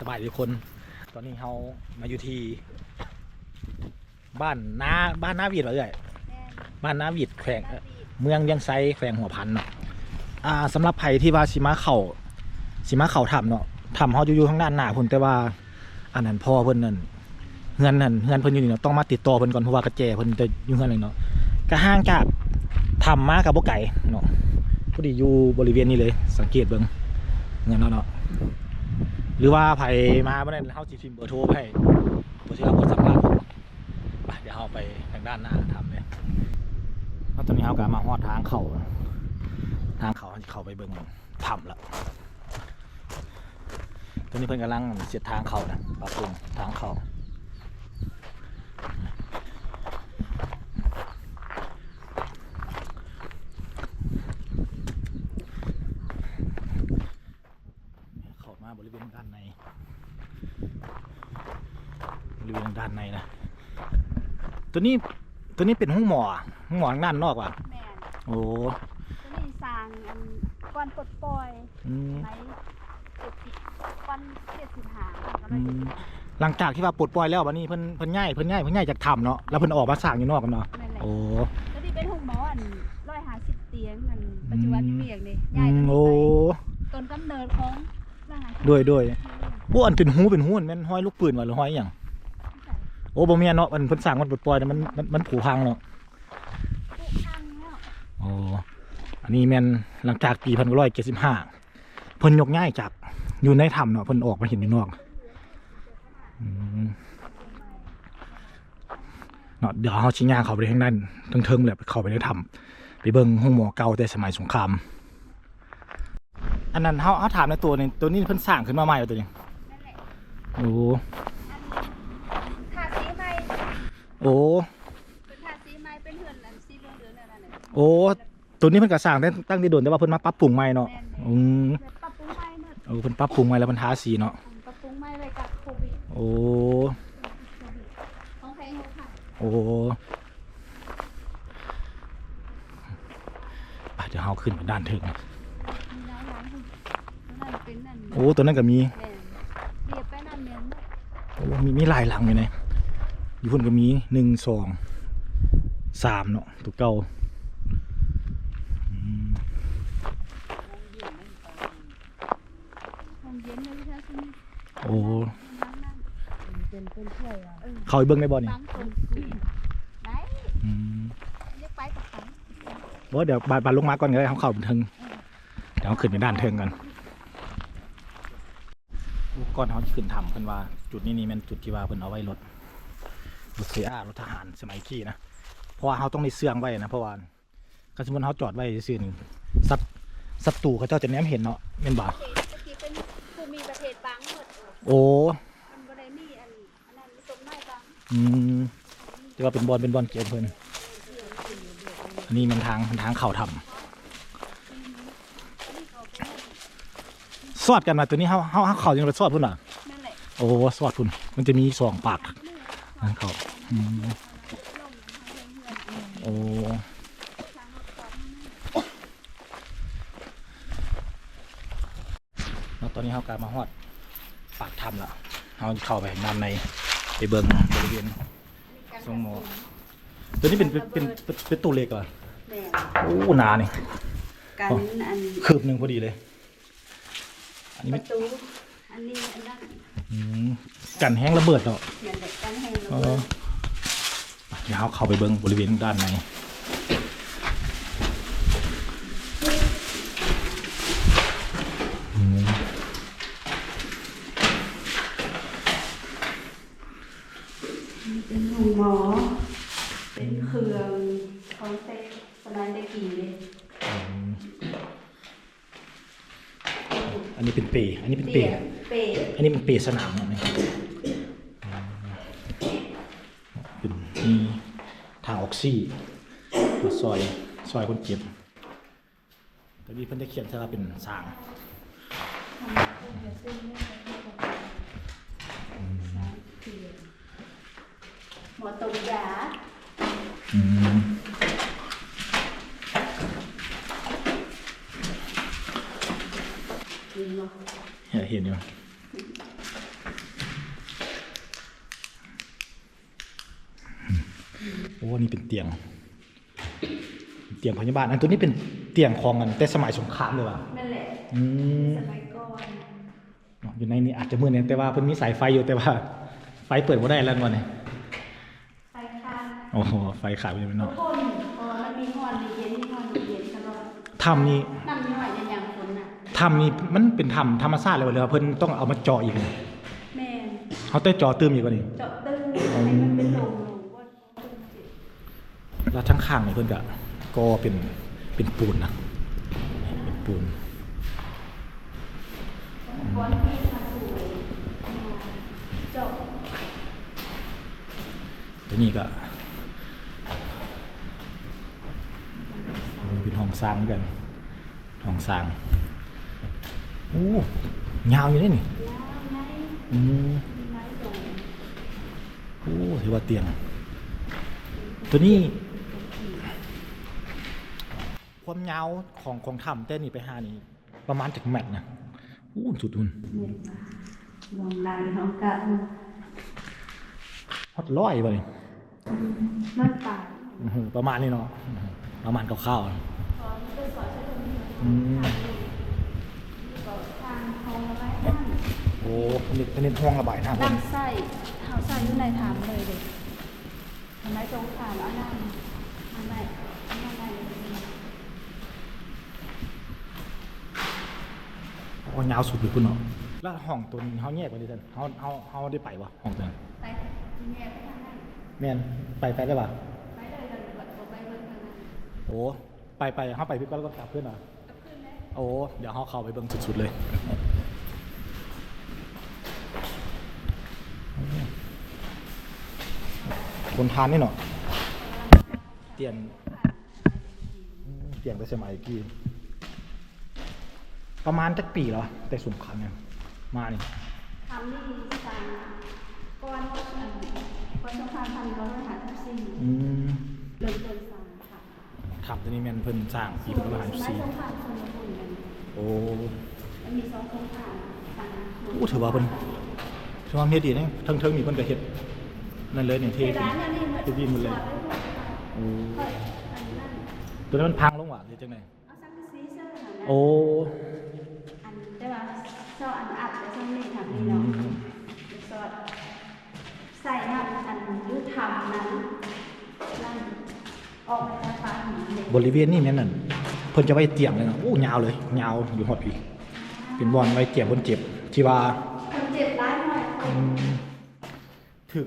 สบายดีทุกคน ตอนนี้เรามาอยู่ที่ บ้านนาบ้านนาวีดเหรอเอ่ยแม่นบ้านนาวีดแขวงนาเอ่อวีเมืองยังไซแขวงหัวพันเนาะอ่าสำหรับไผ่ที่ว่าสิมาเข่าสิมาเข่าทำเนาะทำเขาอยู่อยู่ข้างด้านหน้าพุ่นแต่ว่า อันนั้นพ่อเพิ่นนั่นเฮือนนั่นเฮือนเพิ่นอยู่นี่เนาะต้องมาติดต่อเพิ่นก่อนเพราะว่ากระแจเพิ่นจะอยู่เฮือนนึงเนาะก็ห่างจากทำมากับบ่ไก่เนาะพอดีอยู่บริเวณนี้เลยสังเกตเบิ่งเงินเนาะเนาะ หรือว่าไผมาบ่ได้เฮาสิพิมพ์เบอร์โทรไปให้บ่สิรับกดสัมภาษณ์ผมไปเดี๋ยวเฮาไปทางด้านหน้าทำเลยแล้วตอนนี้เฮาก็มาฮอดทางเข้าทางเข้าเฮาสิเข้าไปเบิ่งถ้ำละตอนนี้เพิ่นกำลังเสียดทางเข้านะปรับปรุงทางเข้าเข้ามาบริเวณด้านใน บริเวณด้านในนะ ตัวนี้ตัวนี้เป็นห้องหมอห้องหมอทางด้านนอกว่ะแม่นโอ้ตัวนี้สร้างอันก้อนปลดปล่อยอืมในเจ็ดสิบก้อนเจ็ดสิบหาก็อืเลยมหลังจากที่ว่าปลดปล่อยแล้ววันนี้เพิ่นเพิ่นง่ายเพิ่นง่ายเพิ่นง่ายจากถ้ำเนาะแล้วเพิ่นออกมาสร้างอยู่นอกกันเนาะแม่นแหละ โอ้ตัวนี้เป็นห้องหมออันร้อยห้าสิบเตียงอันปัจจุบันอยู่เวียงนี่อืย้ายมตัวนี้โอ้ไปต้นกำเนิดของร้อยห้าสิบด้วยด้วยพวกอันเป็นหูเป็นหูนแม่นห้อยลูกปืนว่ะหรือห้อยอหย่าง โอ้บ่แม่นเนาะมันเพิ่นสร้างมันปลดปล่อยแต่มันมันมันผุพังเนาะผู้ข้างแล้วอ๋ออันนี้แม่นหลังจากปีพันร้อยเจ็ดสิบห้าเพิ่นยกง่ายจากอยู่ในถ้ำเนาะเพิ่นออกมาเห็นอยู่นอกอืมเนาะเดี๋ยวเขาชิงย่างเขาไปทางด้านทั้งเทิงๆเลยเข้าไปในถ้ำไปเบิ่งห้องหมอเก่าแต่สมัยสงคราม อันนั้นเขาเขาถามในตัวนี้ตัวนี้เพิ่นสร้างขึ้นมาใหม่เหรอตัวนี้นั่นแหละโอ้อันทาสีไม้ โอ้เป็นทาสีไม้เป็นเหือนอันสีเหลืองเหลืองนั่นน่ะโอ้ตัวนี้เพิ่นก็สร้างตั้งตั้งที่โดนแต่ว่าเพิ่นมาปรับปรุงใหม่เนาะอืมแบบปรับปรุงไม้เนอะเออเพิ่นปรับปรุงใหม่แล้วเพิ่นทาสีเนาะปรับปรุงไม้ไว้กับโควิดโอ้ของใครของค่ะโอ้ไปเดี๋ยวเราขึ้นไปด้านถึงมีน้ำล้างคุณนั่นเป็นนั่นโอ้ตัวนั้นก็มีแม่นเรียบไปนั่นเมียนเนอะโอ้มีมีหลายหลังอยู่เนี่ย อยู่พุ่นก็มีหนึ่งสองสามเนาะตัวเก่าอืมห้องเย็นเลยใช่ไหมโอ้ล้างนั่นเป็นเป็นถ้วยอะเออเข้าไปเบิ้งได้บ่เนี่ยล้างคนไหนอืมเรียกไปกับปังว่าเดี๋ยวบาดบาดลงมาก่อนก็ได้เขาเข้าไปถึงเดี๋ยวเขาขึ้นไปด้านเทิงกันก่อนเขาจะขึ้นถ้ำเพิ่นว่า จุดนี้นี่แมันจุดที่ว่าเพิ่นเอาไว้รถ รถเสียรถทหารสมัยกี้นะเพราะว่าเขาต้องได้เสื่องไว้นะเพราะว่าก็สมมติเขาจอดไว้ซื่อนี่ศัตศัตรูเขาเจ้าจะแนมเห็นเนาะเป็นบ่าตะกี้เป็นภูมิประเทศบางหมดโอ้มันบ่ได้มีอันอันนั้นมีต้นไม้บางอืมจะว่าเป็นบอลเป็นบอลเกมเพิ่นอันนี้มันทางมันทางเข่าทำสอดกันมาตัวนี้เขาเขาเขาเขายังไปสอดพุ่นอะนั่นแหละโอ้สอดพุ่นมันจะมีสองปาก นั่นเขาอืมโอ้แล้วตอนนี้เขากลับมาฮอดปากถ้ำละเขาเข้าไปด้านในไปเบิ่งบริเวณทรงหมอตัวนี้เป็นเป็นเป็นเป็นเป็นตัวเล็กเหรอะแม่โอ้หนานี่กันอันคืบหนึ่งพอดีเลย อันนี้ปไม่ระตู อันนี้อันนั้นอืมกันแห้งระเบิดเนาะ เหมือนเด็กกันแห้งเออเดี๋ยวเราเข้าไปเบิ้งบริเวณด้านในอืม เป็นห้องหมอ เป็นเครื่องของเซ็กสมัยเด็กกี่เลย อันนี้เป็นเปรอันนี้เป็นเปร เตี๋ยเป๋ อันนี้เป็นเปรสนามเนาะนี่เป็นมีทางออกซี่มาซอยซอยคนเจ็บแต่นี่เพิ่นได้เขียนซะว่าเป็นสร้างหมอตรงยาอืมจริงเหรอเห็นเห็นอยู่ อ้นี่เป็นเตียง เตียงพยาบาลอันตัวนี้เป็นเตียงของกันแต่สมัยสงครามเลยว่ะนั่นแหละอืมสมัยก่อนอยู่ในนี้อาจจะมืดเนี่ยแต่ว่าเพิ่นมีสายไฟอยู่แต่ว่า ไฟเปิดบ่ได้แล้ววันนี้ไฟข้างโอ้โหไฟขาดไปเลยทุเนาะกคนพอมันมีห้อนมีเย็นมีห้อนมีเย็นตลอดถ้ำนี่น้ำย่อยในอย่างฝนน่ะถ้ำนี่มันเป็นถ้ำธรรมชาติเลยว่ะหรือว่าเพิ่นต้องเอามาเจาะอีกเนี่ยแม่นเขาต้องเจาะตื้มอีกกว่านี้เจาะตื้นให้มันเป็นโลงโลงว่าตื้นจิต แล้วทั้งข้างนี่เพิ่อนก็ก็เป็นเป็นปูนนะเป็นปูนตัวนี้ก็เป็นห้องสร้างเหมือนกันห้องสร้างโอ้ยาวอยู่นี่นี่อืมโอ้ถือว่าเตียง ตัวนี้ ความยาวของของถ้ำแต่นี่ไปหานี่ประมาณจากแมตรนะอู้สุดทุนเม็ดมาลองไล่ลองกันฮอดร้อยไปเลยเมื่อตายอื้อหือประมาณนี้เนาะอื้อหือประมาณคร่าวๆนะพอไปสอนใช้ตรงนี้อืมก็ทางทองอะไรนั่นโอ้อันนี้อันนี้ห้องระบายน้ำลำไส้เฮาไส้อยู่ในถามเลยเด็กทำไมตรงถามอันนั้นอันไหนอันไหน โอ้ยาวสุดเลยคุณเนาะแล้วห้องตัวนี้เขาแยกไปเลยท่านเขาเขาเขาได้ไปปะห้องตัวนั้นไปแม่ไปทางนั้นแม่นไปไปได้ปะไปเลยกันบอกไปเบิ่งทางนั้นโอ้ไปไปเขาไปพี่ก็แล้วก็กลับเพื่อนเหรอก็ขึ้นไหมโอ้เดี๋ยวเขาเข้าไปเบิ่งสุดๆเลยคนทานนี่เนาะเตียงอืมเตียงไปสมัยกี่ ประมาณจักปีแล้วแต่สงครามเนี่ยมานี่ทำนี่สั่งก้อนอันก้อนสองพันพันร้อยห้าสิบสี่อืมเดินเดินสั่งค่ะทำตัวนี้แม่นเพิ่นสร้างปีพศไม่สี่สองพันคนละคนกันโอ้มันมีสองโครงการสั่งโอ้ถือว่าเพิ่นถือว่าเฮ็ดดีนะเทิงๆนี่เพิ่นก็เฮ็ดนั่นเลยนี่เทเทร้านอันนี้เหมือนเทดินหมดเลยสอดไว้หมดค่ะโอ้เฮ้ยอันนั้นตัวนั้นมันพังลงว่ะหรือจังไดเอาสังกะสีเสื้อหน่อยนะโอ้อันได้ ว่าเจ้าอันอัดแต่เจ้านี่ทำนี่เนาะสอดใส่น้ำอันยุทำนั้นนั่นออกมาจากฟ้าหินเลยบริเวณนี้แม่นนั่นเพิ่นจะไว้เตียงเลยเนาะโอ้ยาวเลยยาวอยู่ฮอดพี่เป็นบอนไว้เตียงคนเจ็บที่ว่าคนเจ็บร้ายหน่อยคอืนมถึก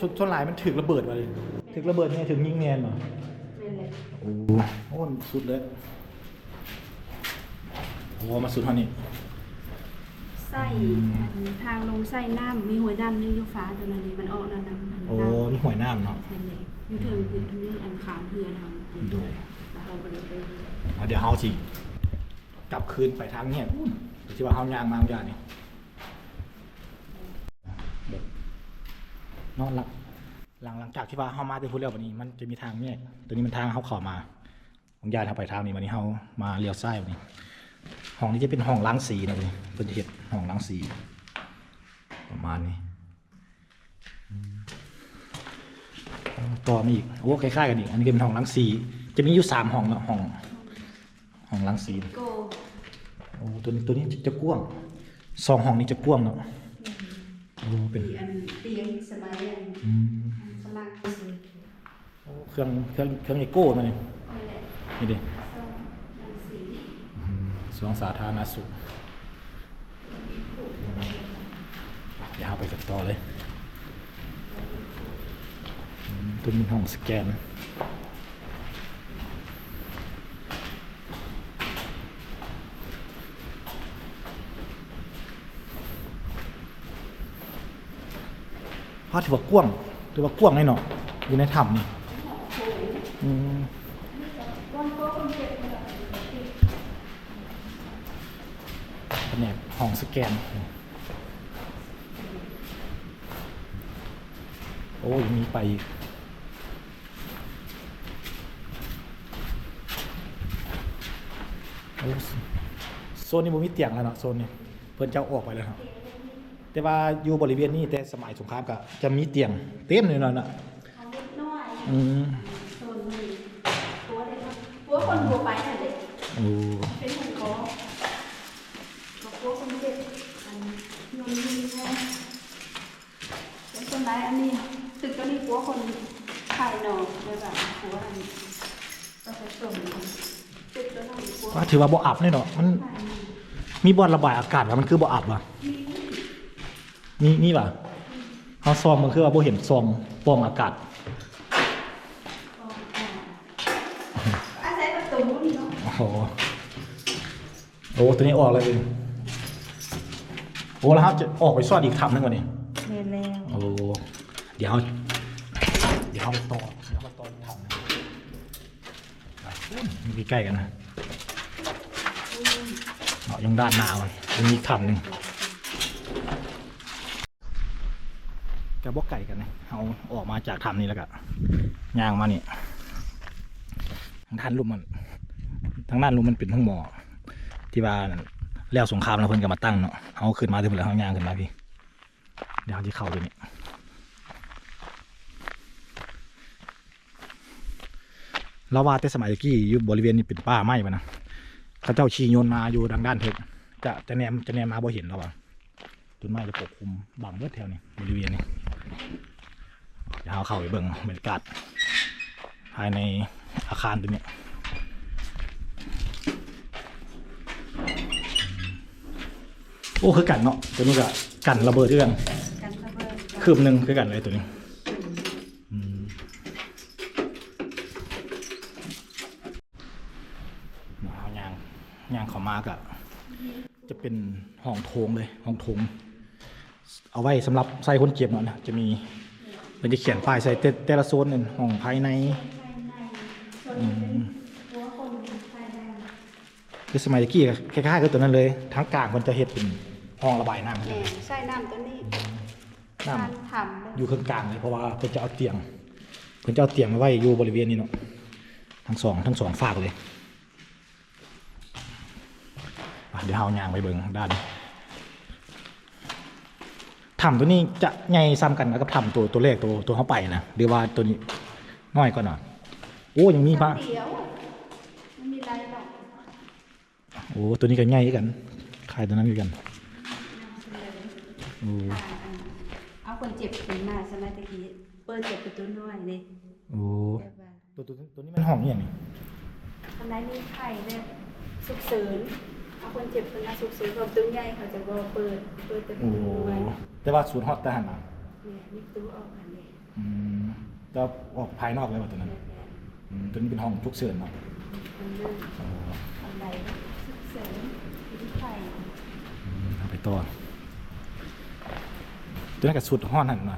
สุดส่วนหลายมันถึกระเบิดมาเลยถึกระเบิดเนี่ยถึงยิงแน่นเนาะเป็นเลยโอ้โอ้สุดเลยโอ้มาสุดเท่านี้ไส้อันทางลงไส้น้ำมีหัวดำนี่ยูฟ้าตัวนั้นนี่มันออกแล้วน้ำมันโอ้นี่หวยน้ำเนาะเป็นเลยยูเทิงคือทั้งนี้อันขามเพื่อนทำดูแล้วเราไปเลยไปเอาเดี๋ยวเฮาสิกลับคืนไปทางเนี่ยที่ว่าเฮายางมาอย่างนี้แบบเนอกหลังหลังหลังจากที่ว่าเฮามาที่พูดแล้ววันนี้ มันจะมีทางเนี่ยตัวนี้มันทางเฮาเข้ามาของยายเฮาไปทางนี้วันนี้เฮามาเลี้ยวซ้ายวันนี้ห้องนี้จะเป็นห้องล้างสีนะเลยเพิ่นจะเฮ็ด ห้องล้างสีประมาณนี้อืมต่อมาอีกโอ้คล้ายๆกันอีก อันนี้ก็เป็นห้องล้างสีจะมีอยู่สามห้องเนาะห้องห้องล้างสีโกโอ้ตัวนี้ตัวนี้จะกว้างสองห้องนี้จะกว้างเนาะโอ้เป็นอันเตียงสมัยอันอืมฝรั่งสิโอ้เครื่องเครื่องเครื่องไอโก้มาเนี่ยนั่นแหละนี่ดิส้มนังสีอืมสวงสาธารณสุข เดี๋ยวเอาไปกันต่อเลยตัวนี้ห้องสแกนพาถือว่ากว้างถือว่ากว้างแน่นอนอยู่ในถ้ำนี่อืมแผนกห้องสแกน อ้ยมีไปอีกโอ้โซนนี้มันมีเตียงแล้วเนาะโซนนี้เพิ่นจะเอาออกไปแล้วเนาะแต่ว่าอยู่บริเวณนี้แต่สมัยสงครามก็จะมีเตียงเต็มเลยเนาะเนาะเอาเล็กน้อยอืมโซนนี้หัวเลยครับหัวคนหัวไปนั่นเด็กโอ้เป็นคนขอขอหัวคนเจ็บอันนนนี่แค่เป็นคนไรอันนี้ ตึกก็นี่หัวคนภายนอกเลยแบบหัวอันนี้ก็จะส่งตึกก็นั่งหัวก็ถือว่าบ่อับเลยเนาะมันภายในมีบ่อนระบายอากาศว่ามันคือบ่อับว่ะมีมีป่ะเฮาซองมันคือว่าบ่เห็นซองปล่องอากาศอาศัยประตูนี่เนาะโอ้โหโอ้ตัวนี้ออกเลยเองโอ้แล้วครับจะออกไปซ่อนอีกทำนึงก่อนนี่เรียนแล้วโอ้ เดี๋ยว เดี๋ยวเอาไปต่อเดี๋ยวเอาไปต่ออีกทำนึงมีใกล้กันนะเอายังด้านหน้ามันยังมีอีกทำหนึ่งกับบอกไก่กันนะเอาออกมาจากทำนี้แล้วก็ย่างมานี่ทางด้านรูมมันทางด้านรูมมันเป็นห้องหมอที่ว่าแล้วสงครามแล้วเพิ่นก็มาตั้งเนาะเอาขึ้นมาที่เพิ่นแล้วเอาย่างขึ้นมาพี่เดี๋ยวเอาที่เข้าตัวนี้ เราว่าแต่สมัยตะกี้อยู่บริเวณนี้เป็นป่าไม้ปะนะเขาเจ้าชี้โยนมาอยู่ทางด้านเทศจะจะแนมจะแนมมาบ่เห็นเราอะต้นไม้จะปกคลุมบังเบิดแถวนี้บริเวณนี้เดี๋ยวเราเข้าไปเบิ่งบรรยากาศภายในอาคารตัวนี้โอ้คือกันเนาะตัวนี้ก็กันระเบิดด้วยกันกันระเบิดคืบหนึ่งคือกันเลยตัวนี้อืมเอายางยางเขา มากอะจะเป็นห้องโถงเลยห้องโถง เอาไว้สำหรับใส่คนเจ็บเนาะนะจะมีมันจะเขียนป้ายใส่แต่แต่ละโซนหนึ่งห้องภายในภายในส่วนนี้เป็นหัวคนภายในคือสมัยตะกี้ก็คล้ายๆกับตัวนั้นเลย ทั้งกลางมันจะเห็ดเป็นห้องระบายน้ำแหน่ใส่น้ำตัวนี้น้การทำเลยำอยู่ข้างกลางเลยเพราะว่าเพิ่นจะเอาเตียงเพิ่นจะเอาเตียงมาไว้อยู่บริเวณนี้เนาะทั้งสองทั้งสองฝากเลยอะ เดี๋ยวเอายางไปเบิ่งด้านถ้ำตัวนี้จะใหญ่ซ้ำกันกับถ้ำตัวตัวแรกตัวตัวเขาไปนะหรือว่าตัวนี้น้อยกว่าหน่อยโอ้ยังมีปะเดียวไม่มีไรหรอกโอ้ตัวนี้ก็ใหญ่กันคล้ายตัวนั้นคือกันโอ้อ่าอ่าเอาคนเจ็บขึ้นมาสมัยตะกี้เปิดเจ็บประตูน้อยเลยโอ้แบบว่าตัวตัวตัวนี้มันห้องอหย่างนี้ทำไมมีไข่เนี่ยสุกเสริญ เอาคนเจ็บขึ้นมาสุกเสริญความตู้ใหญ่เขาจะบอกเปิดเปิดประโอ้ตูน้อยแต่ว่าศูนย์ฮอตแต่หันมาเนี่ยมีตู้ออกอันนี้อืมแต่ว่าออกภายนอกเลยว่าตัวนั้นเนี่ยเนี่ยอืมตัวนี้เป็นห้องทุกเสื่อนเนาะมันนั่นโอ้อันใดสุกเสริญมีไข่อืมเอาไปต่อตัวนั้นกับสุดห้อนหันมา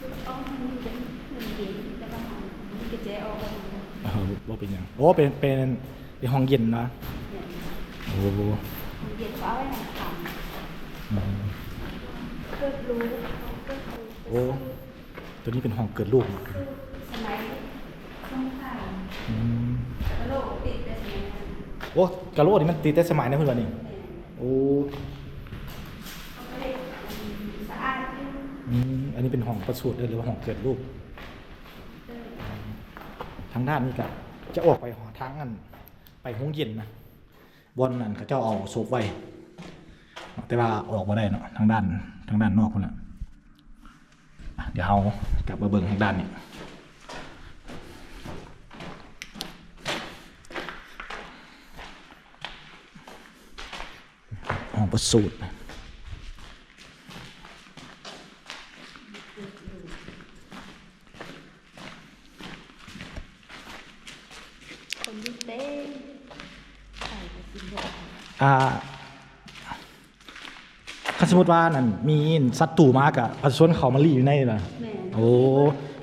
สุกออกมันมีเป็นเงินเย็นแต่ว่ามันมีกระเจออกมาเนี่ยเออว่าเป็นหยังโอ้เป็นเป็น เป็นห้องเย็นนะโอ้มันเย็นก็เอาไว้ให้ทอืมำเกิดรู้เกิดรู้โอ้ตัวนี้เป็นห้องเกิดลูกสมัยต้องผ่านอืมโลกติดแต่สมัยนั้นโอ้กะโหลกนี่มันตีแต่สมัยนั้นเพื่อนวะนี่โอ้เขาก็เลยสะอาดขึ้นอืมอันนี้เป็นห้องประสูติหรือว่าห้องเกิดลูกทางด้านนี้ก็จะออกไปหอทางนั้น ไปห้องเย็นนะบอนนั้นเขาเจ้าเอาโซฟไว้ แต่ว่าออกมาได้เนาะทางด้านทางด้านนอกคนละอะเดี๋ยวเอากลับมาเบิ่งทางด้านนี้ห้องประสูตร คนยุ่งเต้นใส่ไปกินหมด อ่าถ้าสมมติว่านั่นมีสัตว์ตู่มากอะประชาชนเขามารีอยู่ในน่ะแม่โอ้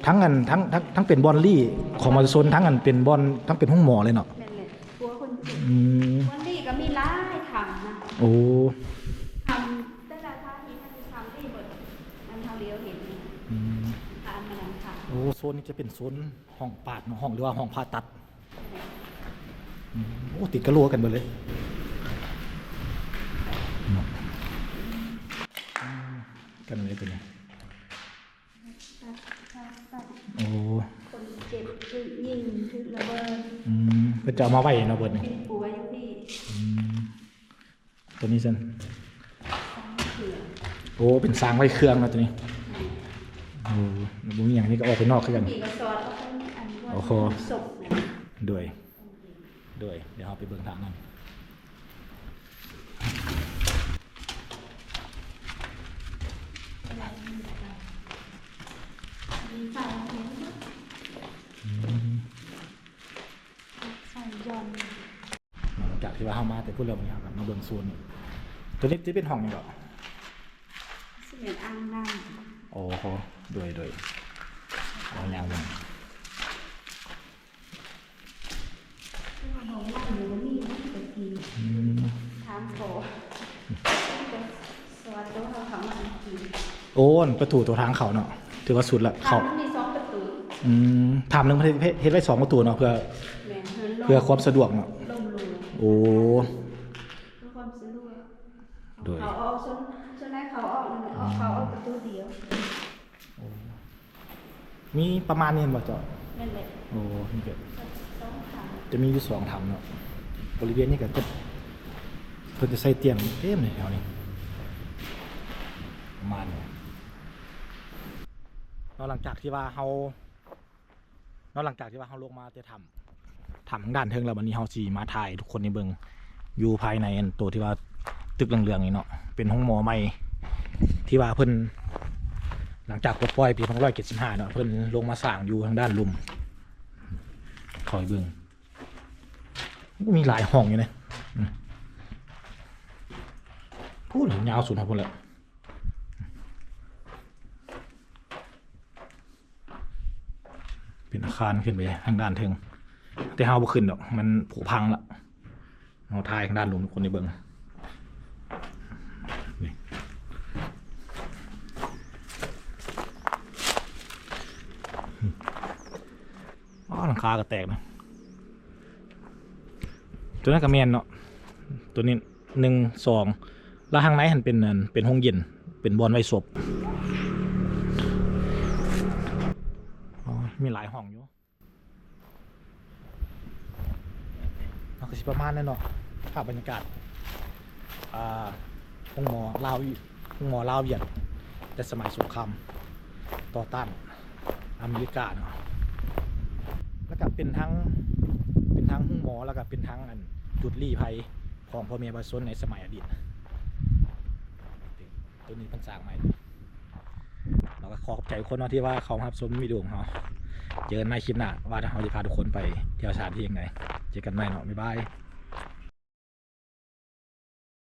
ทั้งอันทั้งทั้งทั้งเป็นบอลลี่ของประชาชนทั้งอันเป็นบอลทั้งเป็นห้องหมอเลยเนาะแม่เลยหัวคนเจ็บอืมวันนี้ก็มีร้ายทำนะโอ้ทำแต่ละท่าที่มันจะทำที่หมดมันเท่าเดียวเห็นนี่อืมทานมันทำโอ้โซนนี้จะเป็นโซนห้องปาดเนาะห้องหรือว่าห้องผ่าตัดอืมโอ้ติดกระโหลกกันหมดเลยเนาะอืม กันเลยตัวนี้ตัดตัดตัดโอ้คนเจ็บถึกยิงถึกระเบิดอืมเพิ่นจะเอามาไว้เนาะเบิดนี่พี่ป่วยอยู่พี่อืมตัวนี้ซั่นสองเถื่อนโอ้เป็นสร้างไว้เครื่องเนาะตัวนี้โอ้บ่มีหยังนี่ก็ออกไปนอกคือกันพี่ก็สอดเอาไปอันว่าโอ้โหศพเนี่ยด้วย ด้วย เดี๋ยวเราไปเบิ่งทางนั้น มีไฟเห็นไหมไฟย้อน หลัง จากที่ว่าเฮามาแต่พูดเรื่องนี้ครับมาเบิ่งโซนนี่ตัวนี้จะเป็นห้องนี่ดอกสิเป็นอ่างน้โอ้โหด้วยด้วยเอาอย่างเบิ่งำที่ว่าของน้ำหนูมีมันตะกี้ อืม ถามขอก็สวัสดีเขาเขามาอันกี้ โอ้นประตูตัวทางเขาเนาะถือว่าสุดละเขาเขามีสองประตูอืมถามหนึงเฮ็ดเฮ็ดไว้สองประตูเนาะเพื่อแม่นเพิ่นลงเพื่อความสะดวกเนาะลงรูโอ้ เพื่อความสะดวกโดย เขาเอาส่วนส่วนแรกเขาออกนั่นแหละเอาเขาเอาประตูเดียวมีประมาณนี้บ่เจาะนั่นแหละโอ้นี่ก็สองขาจะมีอยู่สองถังเนาะบริเวณนี้ก็จะเพิ่นจะใส่เตียงเต็มเลยแถวนี้ประมาณนี้ แล้วหลังจากที่ว่าเฮาแล้วหลังจากที่ว่าเฮาลงมาจะทำทำทางด้านเทิงแล้ววันนี้เฮาสิมาถ่ายทุกคนในเบิงอยู่ภายในอันตัวที่ว่าตึกเหลืองๆนี่เนาะเป็นห้องหมอใหม่ที่ว่าเพิ่นหลังจากปลดปล่อยปี2575เนาะเพิ่นลงมาสร้างอยู่ทางด้านลุมคอยเบิงมีหลายห้องอยู่นะอืมพูดยาวสุดครับพุ่นละ เป็นอาคารขึ้นไปทางด้านเทิงแต่เฮาบ่ขึ้นดอก มันผุพังละเฮาทายทางด้านลงทุกคนในเบิงนี่อ๋อหลังคาก็แตกนะตัวนั้นก็แมนเนาะตัวนี้หนึ่งสองแล้วทางไหนหันเป็นอันเป็นห้องเย็นเป็นบอลไว้ศพ อ๋อ มีหลายห้องอยู่เอาก็สิประมาณนั้นเนาะภาพบรรยากาศอ่าห้องหมอลาวห้องหมอลาวเวียดแต่สมัยสงครามต่อต้านอเมริกาเนาะแล้วก็เป็นทั้งเป็นทั้งห้องหมอแล้วก็เป็นทั้งอันจุดลี้ภัยของพ่อแม่ประชาชนในสมัยอดีตตัวนี้เป็นสร้างใหม่เราก็ขอบใจคนเนาะที่ว่าเขารับชมวิดีโอของเรา เจอกันในคลิปหน้าว่าเราจะพาทุกคนไปเที่ยวชาติที่ยังไงเจอกันใหม่เนาะบ๊ายบาย